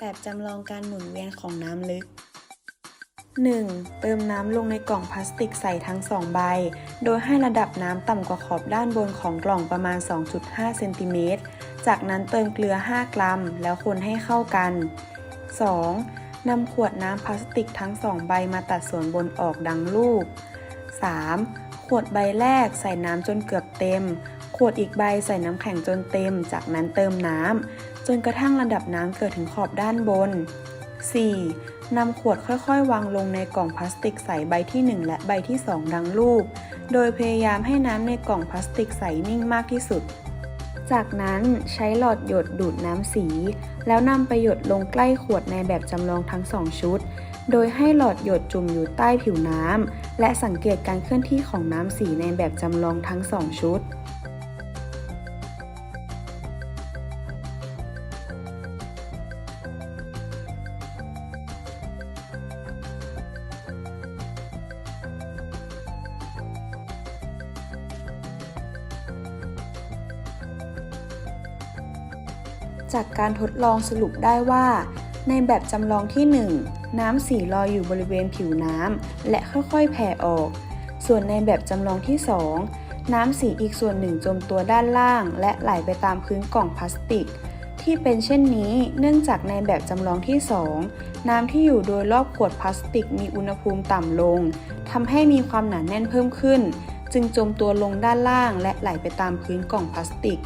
แบบจำลองการหมุนเวียนของน้ำลึก 1. เติมน้ำลงในกล่องพลาสติกใสทั้ง2ใบ โดยให้ระดับน้ำต่ำกว่าขอบด้านบนของกล่องประมาณ 2.5 เซนติเมตร จากนั้นเติมเกลือ 5 กรัม แล้วคนให้เข้ากัน 2. นำขวดน้ำพลาสติกทั้ง2ใบมาตัดส่วนบนออกดังรูป 3. ขวดใบแรกใส่น้ำจนเกือบเต็ม ขวดอีกใบใส่น้ำแข็งจนเต็ม จากนั้นเติมน้ำจนกระทั่งระดับน้ำเกิดถึงขอบด้านบน 4. นำขวดค่อยๆ วางลงในกล่องพลาสติกใสใบที่ 1 และใบที่ 2 ดังรูป โดยพยายามให้น้ำในกล่องพลาสติกใสนิ่งมากที่สุด จากนั้นใช้หลอดหยดดูดน้ำสี แล้วนำไปหยดลงใกล้ขวดในแบบจำลองทั้งสองชุด โดยให้หลอดหยดจุ่มอยู่ใต้ผิวน้ำและสังเกตการเคลื่อนที่ของน้ำสีในแบบจำลองทั้งสองชุด จากการทดลองสรุปได้ว่า ในแบบจำลองที่ 1 น้ำสีลอยอยู่บริเวณผิวน้ำและค่อยๆแผ่ออก ส่วนในแบบจำลองที่ 2 น้ำสีอีกส่วนหนึ่งจมตัวด้านล่าง และไหลไปตามพื้นกล่องพลาสติก ที่เป็นเช่นนี้เนื่องจากในแบบจำลองที่ 2 น้ำที่อยู่โดยรอบขวดพลาสติกมีอุณหภูมิต่ำลงทำให้มีความหนาแน่นเพิ่มขึ้น จึงจมตัวลงด้านล่าง และไหลไปตามพื้นกล่องพลาสติก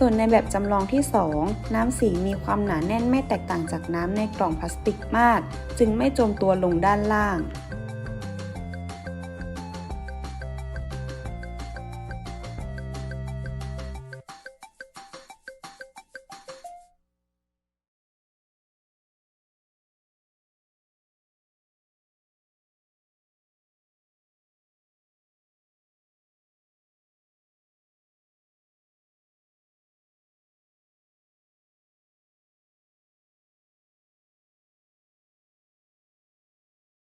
ส่วนในแบบจำลองที่ 2 น้ำสีมีความหนาแน่นไม่แตกต่างจากน้ำในกล่องพลาสติกมาก จึงไม่จมตัวลงด้านล่าง